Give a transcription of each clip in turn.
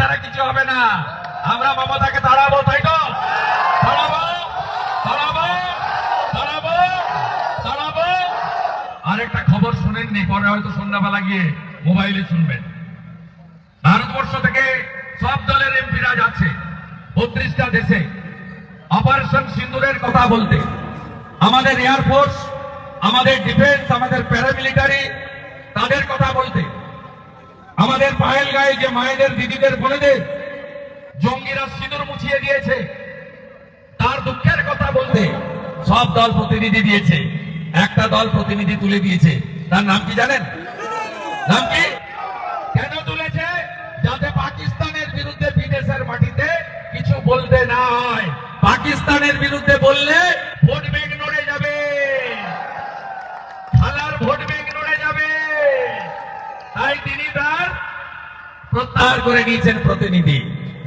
দ্বারা কিছু হবে না। আমরা মমতাকে তাড়াবো, তাই তো? তাড়াবো আরেকটা খবর শুনেননি, পরে হয়তো সন্ধ্যাবেলা গিয়ে মোবাইলে শুনবেন। ভারতবর্ষ থেকে সব দলের এমপিরা যাচ্ছে, বত্রিশটা দেশে। অপারেশন সিন্দুরের কথা বলতে। আমাদের এয়ারফোর্স আমাদের ডিফেন্স, আমাদের প্যারামিলিটারি, তাদের কথা বলতে। আমাদের পায়েল গায়ে যে মায়েদের, দিদিদের বোনেদের, জঙ্গিরা সিঁদুর মুছিয়ে দিয়েছে, তার দুঃখের কথা বলতে সব দল প্রতিনিধি দিয়েছে। একটা দল প্রতিনিধি তুলে দিয়েছে। তার নাম কি জানেন? নাম কি? কেন তুলেছে? যাতে পাকিস্তানের বিরুদ্ধে বিদেশের মাটিতে কিছু বলতে না হয়। পাকিস্তানের বিরুদ্ধে বললে প্রত্যাহার করে নিয়েছেন প্রতিনিধি।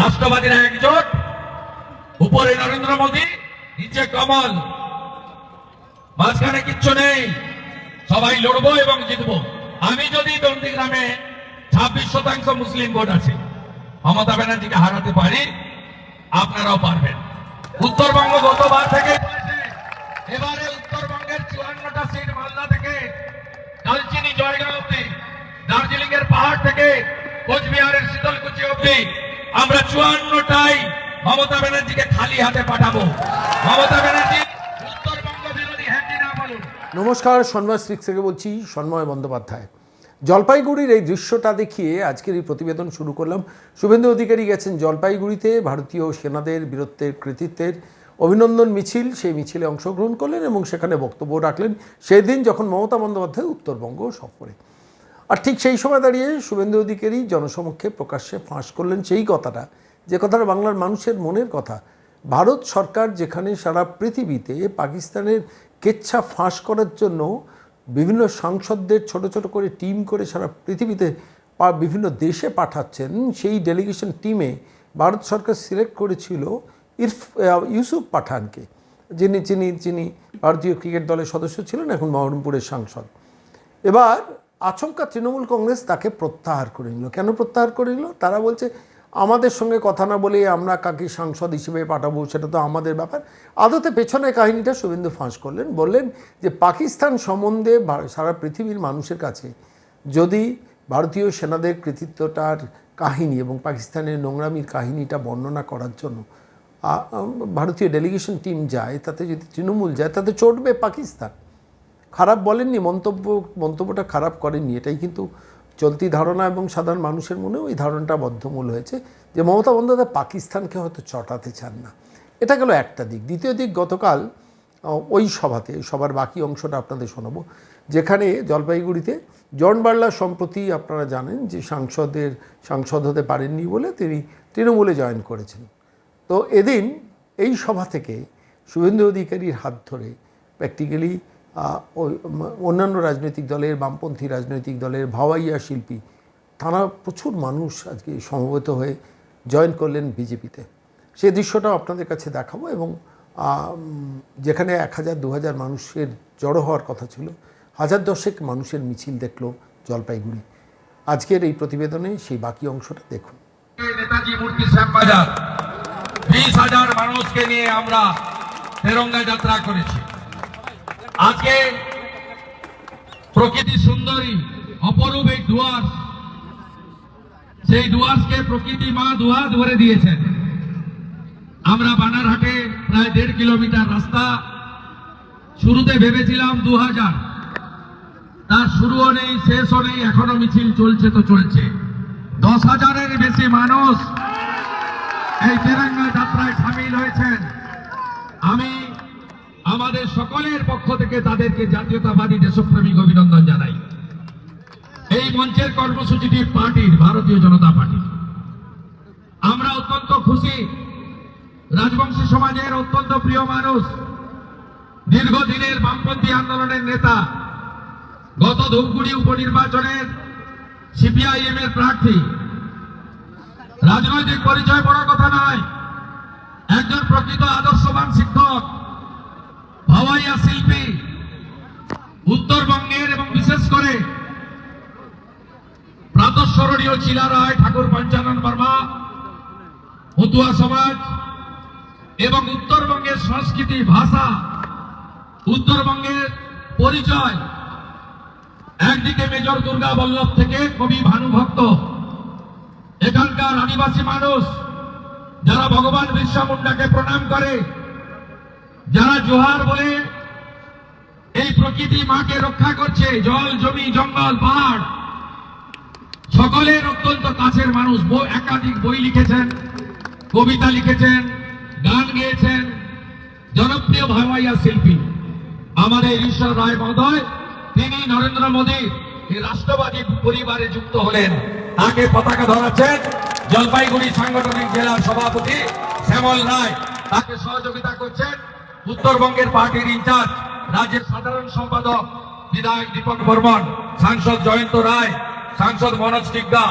রাষ্ট্রবাদীরা একজোট। উপরে নরেন্দ্র মোদী, নিচে কমল। মাঝখানে কিচ্ছু নেই। সবাই লড়বো এবং জিতবো। আমি যদি দন্দিগ্রামে ছাব্বিশ শতাংশ মুসলিম ভোট আছে, মমতা ব্যানার্জিকে হারাতে পারি, আপনারাও পারবেন। উত্তরবঙ্গ গতবার থেকে এবারে উত্তরবঙ্গের চুয়ান্নটা সিট মালদা থেকে, কালচিনি জয়গাঁও অব্দি দার্জিলিং এর পাহাড় থেকে কোচবিহারের শীতলকুচি অব্দি আমরা চুয়ান্নটাই মমতা ব্যানার্জিকে খালি হাতে পাঠাবো। মমতা ব্যানার্জি নমস্কার, সন্ময় স্পিক্স থেকে বলছি সন্ময় বন্দ্যোপাধ্যায়। জলপাইগুড়ির এই দৃশ্যটা দেখিয়ে আজকের এই প্রতিবেদন শুরু করলাম। শুভেন্দু অধিকারী গেছেন জলপাইগুড়িতে, ভারতীয় সেনাদের বীরত্বের কৃতিত্বের অভিনন্দন মিছিল, সেই মিছিলে অংশগ্রহণ করলেন এবং সেখানে বক্তব্য রাখলেন। সেই দিন যখন মমতা বন্দ্যোপাধ্যায় উত্তরবঙ্গ সফরে। আর ঠিক সেই সময় দাঁড়িয়ে শুভেন্দু অধিকারী জনসমক্ষে প্রকাশ্যে ফাঁস করলেন সেই কথাটা। যে কথাটা বাংলার মানুষের মনের কথা। ভারত সরকার যেখানে সারা পৃথিবীতে পাকিস্তানের কেচ্ছা ফাঁস করার জন্য বিভিন্ন সাংসদদের ছোট ছোট করে টিম করে সারা পৃথিবীতে বিভিন্ন দেশে পাঠাচ্ছেন, সেই ডেলিগেশন টিমে ভারত সরকার সিলেক্ট করেছিল ইরফ ইউসুফ পাঠানকে। যিনি যিনি যিনি ভারতীয় ক্রিকেট দলের সদস্য ছিলেন, এখন বহরমপুরের সাংসদ। এবার আচমকা তৃণমূল কংগ্রেস তাকে প্রত্যাহার করে নিল। কেন প্রত্যাহার করে নিল? তারা বলছে, আমাদের সঙ্গে কথা না বলে আমরা কাকে সাংসদ হিসেবে পাঠাবো সেটা তো আমাদের ব্যাপার। আদতে পেছনে কাহিনীটা শুভেন্দু ফাঁস করলেন, বললেন যে, পাকিস্তান সম্বন্ধে সারা পৃথিবীর মানুষের কাছে যদি ভারতীয় সেনাদের কৃতিত্বটার কাহিনী এবং পাকিস্তানের নোংরামির কাহিনীটা বর্ণনা করার জন্য ভারতীয় ডেলিগেশন টিম যায়, তাতে যদি তৃণমূল যায়, তাতে চটবে পাকিস্তান। খারাপ বলেননি, মন্তব্য, মন্তব্যটা খারাপ করেননি। এটাই কিন্তু চলতি ধারণা এবং সাধারণ মানুষের মনেও এই ধারণাটা বদ্ধমূল হয়েছে যে মমতা বন্দ্যোপাধ্যায় পাকিস্তানকে হয়তো চটাতে চান না। এটা গেল একটা দিক। দ্বিতীয় দিক, গতকাল ওই সভাতে সবার বাকি অংশটা আপনাদের শোনাবো, যেখানে জলপাইগুড়িতে জন বার্লা সম্প্রতি আপনারা জানেন যে সাংসদের, সাংসদ হতে পারেননি বলে তিনি তৃণমূলে জয়েন করেছেন। তো এদিন এই সভা থেকে শুভেন্দু অধিকারীর হাত ধরে প্র্যাকটিক্যালি ওই অন্যান্য রাজনৈতিক দলের, বামপন্থী রাজনৈতিক দলের ভাওয়াইয়া শিল্পী, তারা প্রচুর মানুষ আজকে সমবেত হয়ে জয়েন করলেন বিজেপিতে। সেই দৃশ্যটাও আপনাদের কাছে দেখাবো এবং যেখানে এক হাজার, দু হাজার মানুষের জড়ো হওয়ার কথা ছিল, হাজার দশেক মানুষের মিছিল দেখল জলপাইগুড়ি। আজকের এই প্রতিবেদনে সেই বাকি অংশটা দেখুন। নেতাজি মূর্তি মানুষকে নিয়ে আমরা তেরঙ্গা যাত্রা করেছি। আজকে প্রকৃতি সুন্দরী, অপরূপ এই ডুয়ার্স সেই ডুয়ার্সকে প্রকৃতি মা দুহাত ধরে দিয়েছেন। আমরা বানারহাটে প্রায় দেড় কিলোমিটার রাস্তা। শুরুতে ভেবেছিলাম দু হাজার তার শুরুও নেই, শেষও নেই, এখনও মিছিল চলছে তো চলছে। দশ হাজারের বেশি মানুষ এই তেরঙ্গা যাত্রায় সামিল হয়েছেন। আমি আমাদের সকলের পক্ষ থেকে তাদেরকে জাতীয়তাবাদী দেশপ্রেমিক অভিনন্দন জানাই। এই মঞ্চের কর্মসূচিটি পার্টির, ভারতীয় জনতা পার্টি আমরা অত্যন্ত খুশি। রাজবংশী সমাজের অত্যন্ত প্রিয় মানুষ, দীর্ঘদিনের বামপন্থী আন্দোলনের নেতা, গত ধূপগুড়ি উপনির্বাচনের সিপিআইএম এর প্রার্থী। রাজনৈতিক পরিচয় বড় কথা নয়। একজন প্রকৃত আদর্শবান শিক্ষক ভাওয়াইয়া শিল্পী উত্তরবঙ্গের এবং বিশেষ করে প্রাতঃস্মরণীয় চিলা রায়, ঠাকুর পঞ্চানন বর্মা, মতুয়া সমাজ এবং উত্তরবঙ্গের সংস্কৃতি, ভাষা, উত্তরবঙ্গের পরিচয়। একদিকে মেজর দুর্গা বল্লভ থেকে কবি ভানুভক্ত এখানকার আদিবাসী মানুষ যারা ভগবান বিরসা প্রণাম করে, যারা জোহার বলে প্রকৃতি মাকে রক্ষা করছে। জল, জমি, জঙ্গল, পাহাড়। সকলের অত্যন্ত কাছের মানুষ একাধিক বই লিখেছেন, কবিতা লিখেছেন, গান গেয়েছেন। জনপ্রিয় ভাবাইয়া শিল্পী আমাদের ঈশ্বর রায় মহোদয়, তিনি নরেন্দ্র মোদী রাষ্ট্রবাদী পরিবারে যুক্ত হলেন। তাকে পতাকা ধরাচ্ছেন জলপাইগুড়ি সাংগঠনিক জেলার সভাপতি শ্যামল রায়। তাকে সহযোগিতা করছেন উত্তরবঙ্গের পার্টির ইনচার্জ রাজ্যের সাধারণ সম্পাদক বিধায়ক দীপক বর্মন, সাংসদ জয়ন্ত রায়, সাংসদ মনোজ টিগ্গা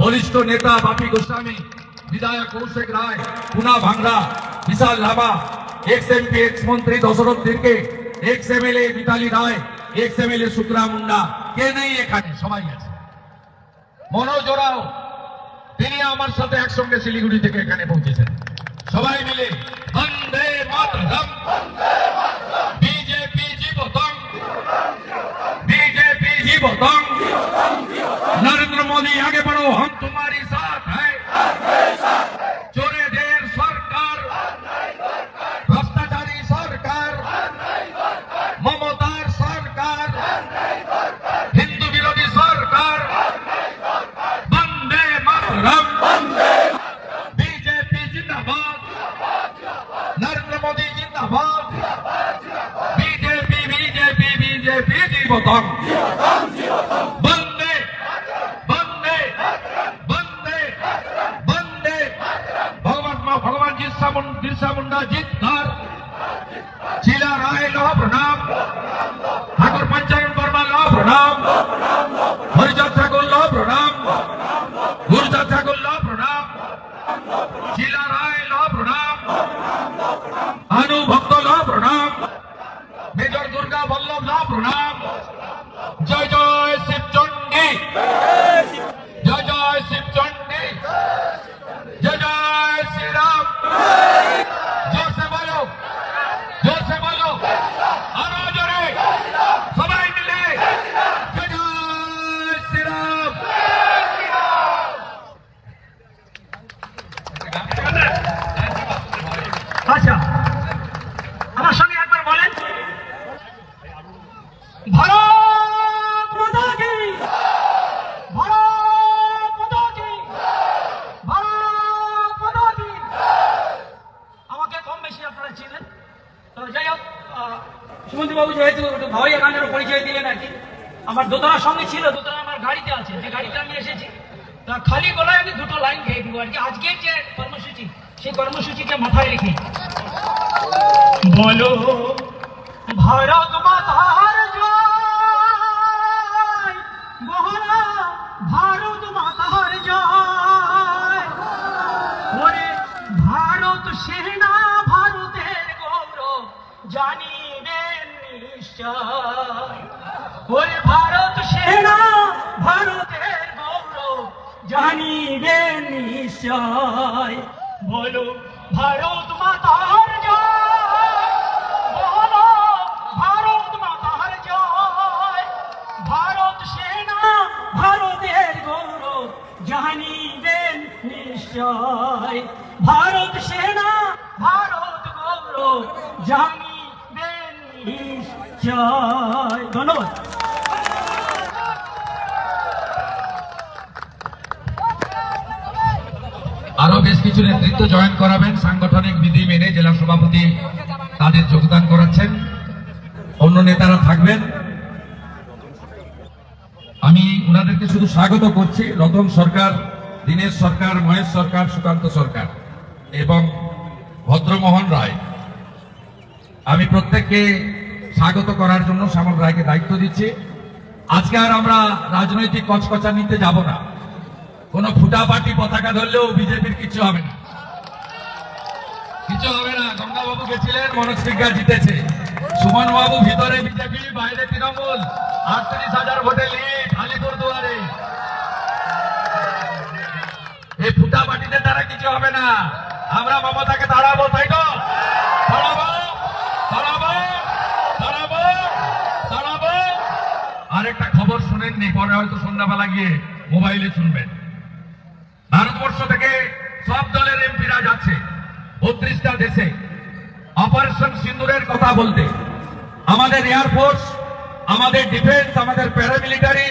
বরিষ্ঠ নেতা বাপি গোস্বামী, বিধায়ক Kaushik Roy, Puna Bhengra Bishal Lama, ex MP ex মন্ত্রী Dasharath Tirkey ex MLA Mitali Roy, ex MLA Shukla Munda. কে নেই এখানে? সবাই আছে। মনোজ ওরাও, তিনি আমার সাথে একসঙ্গে শিলিগুড়ি থেকে এখানে পৌঁছেছেন। সবাই মিলে বন্দে মাতরম। বিজেপি জীবতম बीजेपी जी बताऊं नरेंद्र मोदी आगे बढ़ो हम तुम्हारी साथ हैं चोरे देर सरकार भ्रष्टाचारी सरकार ममतार सरकार हिंदू विरोधी सरकार वंदे मातरम बीजेपी जिंदाबाद नरेंद्र मोदी जिंदाबाद জীবতম বন্দে। বন্দে। বন্দে। বন্দে। ভগবান মা ভগবান বিরসা মুন্ডা বিরসা মুন্ডা জিত ধর রায় লহ প্রণাম। ঠাকুর পঞ্চায়ন বর্মা লহ প্রণাম। হরিচাঁদ ঠাকুর লহ প্রণাম। গুরুচাঁদ ঠাকুর লহ প্রণাম। শিলা রায় লহ প্রণাম। আনু ভক্ত লহ প্রণাম। মেজর দুর্গা বল্লভ লহ প্রণাম। সুমন্ত্রী বাবু যেহেতু ভয় ভাওয়াইয়া পরিচয় দিলেন আর কি। আমার দোতলার সঙ্গে ছিল, দোতলা আমার গাড়িতে আছে, যে গাড়িতে আমি এসেছি। তা খালি গলায় আমি দুটো লাইন খেয়ে দিব আর কি। আজকের যে কর্মসূচি, সেই কর্মসূচিকে মাথায় রেখে। বলো, ভারত মাতার নিশ্চয় বলো আরও বেশ কিছু নেতৃত্ব জয়েন করাবেন। সাংগঠনিক বিধি মেনে জেলা সভাপতি তাদের যোগদান করাচ্ছেন। অন্য নেতারা থাকবেন। আমি ওনাদেরকে শুধু স্বাগত করছি। রতন সরকার, দীনেশ সরকার, মহেশ সরকার, সুকান্ত সরকার এবং ভদ্রমোহন রায়। আমি প্রত্যেককে স্বাগত করার জন্য শ্যামল রায়কে দায়িত্ব দিচ্ছি। আজকে আর আমরা রাজনৈতিক কচকচা নিতে যাব না। কোন ফুটাপাটি পতাকা ধরলেও বিজেপির কিছু হবে না। কিছু হবে না। গঙ্গা বাবু গেছিলেন, মনোজ সিংহা জিতেছে। সুমন বাবু ভিতরে বিজেপি, বাইরে তৃণমূল। আটত্রিশ হাজার ভোটে লিড আলিপুর দুয়ারে দ্বারা কিছু হবে না। আমরা মমতাকে তাড়াবো, তাই তো? আরেকটা খবর শুনেননি, পরে হয়তো সন্ধ্যাবেলা গিয়ে মোবাইলে শুনবেন ভারতবর্ষ থেকে সব দলের এমপিরা যাচ্ছে বত্রিশটা দেশে অপারেশন সিন্দুরের কথা বলতে। আমাদের এয়ারফোর্স আমাদের ডিফেন্স, আমাদের প্যারামিলিটারি,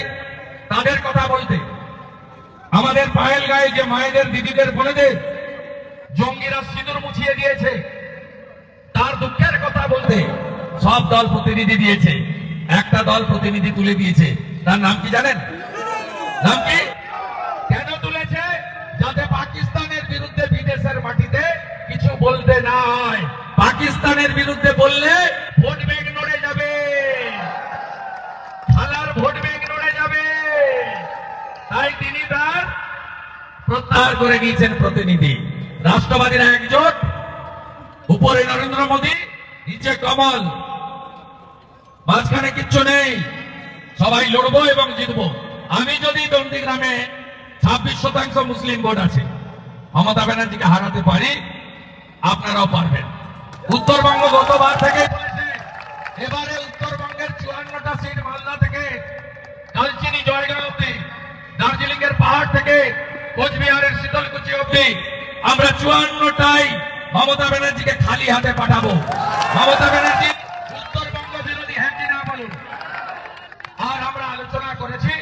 তাদের কথা বলতে। আমাদের পায়েল গায়ে যে মায়েদের, দিদিদের, বোনেদের জঙ্গিরা সিঁদুর মুছিয়ে দিয়েছে, তার দুঃখের কথা বলতে সব দল প্রতিনিধি দিয়েছে। একটা দল প্রতিনিধি তুলে দিয়েছে। তার নাম কি জানেন? নাম কি? বলতে নাই। পাকিস্তানের বিরুদ্ধে বললে ভোট ব্যাংক নড়ে যাবে। থালার ভোট ব্যাংক নড়ে যাবে। তাই তিনি তার প্রত্যাহার করে নিয়েছেন প্রতিনিধি। রাষ্ট্রবাদীরা একজোট। উপরে নরেন্দ্র মোদী, নিচে কমল। মাঝখানে কিচ্ছু নেই। সবাই লড়বো এবং জিতবো। আমি যদি দন্ডিগ্রামে ছাব্বিশ শতাংশ মুসলিম ভোট আছে, মমতা ব্যানার্জিকে হারাতে পারি আপনারাও পারবেন। উত্তরবঙ্গ গতবার থেকে এবারে উত্তরবঙ্গের চুয়ান্নটা সিট মালদা থেকে কালচিনি জয়গাঁও অব্দি দার্জিলিং এর পাহাড় থেকে কোচবিহারের শীতলকুচি অব্দি আমরা চুয়ান্নটাই মমতা ব্যানার্জিকে খালি হাতে পাঠাবো। মমতা ব্যানার্জি, উত্তরবঙ্গ বিরোধী হ্যান্ডি না বলুন? আর আমরা আলোচনা করেছি,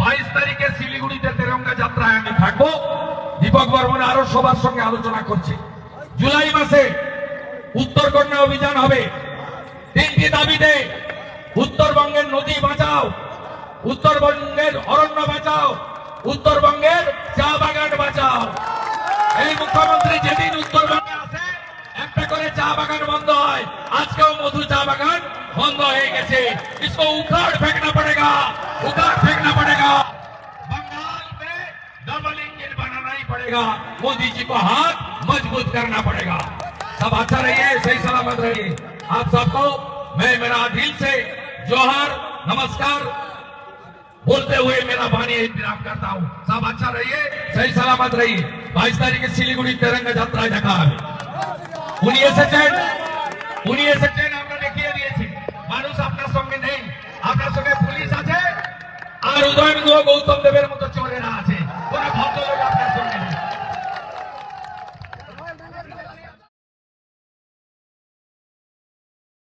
বাইশ তারিখে শিলিগুড়িতে তেরঙ্গা যাত্রায় আমি থাকব। দীপক বর্মন আরও সবার সঙ্গে আলোচনা করছি। জুলাই মাসে উত্তরকন্যা অভিযান হবে তিনটি দাবিতে উত্তরবঙ্গের নদী বাঁচাও উত্তরবঙ্গের অরণ্য বাঁচাও উত্তরবঙ্গের চা বাগান বাঁচাও এই মুখ্যমন্ত্রী যেদিন উত্তরবঙ্গে আসে একটা করে চা বাগান বন্ধ হয় আজকেও মধু চা বাগান বন্ধ হয়ে গেছে इसको उखाड़ फेंकना पड़ेगा उखाड़ फेंकना पड़ेगा बंगाल में डबल इंजन बनाना ही पड़ेगा मोदी जी को हाथ मजबूत करना पड़ेगा सब अच्छा रहिए सही सलामत रहिए आप सबको मैं मेरा दिल से जोहर नमस्कार बोलते हुए मेरा वाणी विराम करता हूँ सब अच्छा रहिए सही सलामत रहिए বাইশ তারিখে শিলিগুড়ি তেরঙ্গা যাত্রায় দেখা হবে উনি এসেছেন উনি এসেছেন আমরা দেখিয়ে দিয়েছি মানুষ আপনার সঙ্গে নেই আপনার সঙ্গে পুলিশ আছে আর উদয়ন গুহ গৌতম দেবের মতো চোরেরা আছে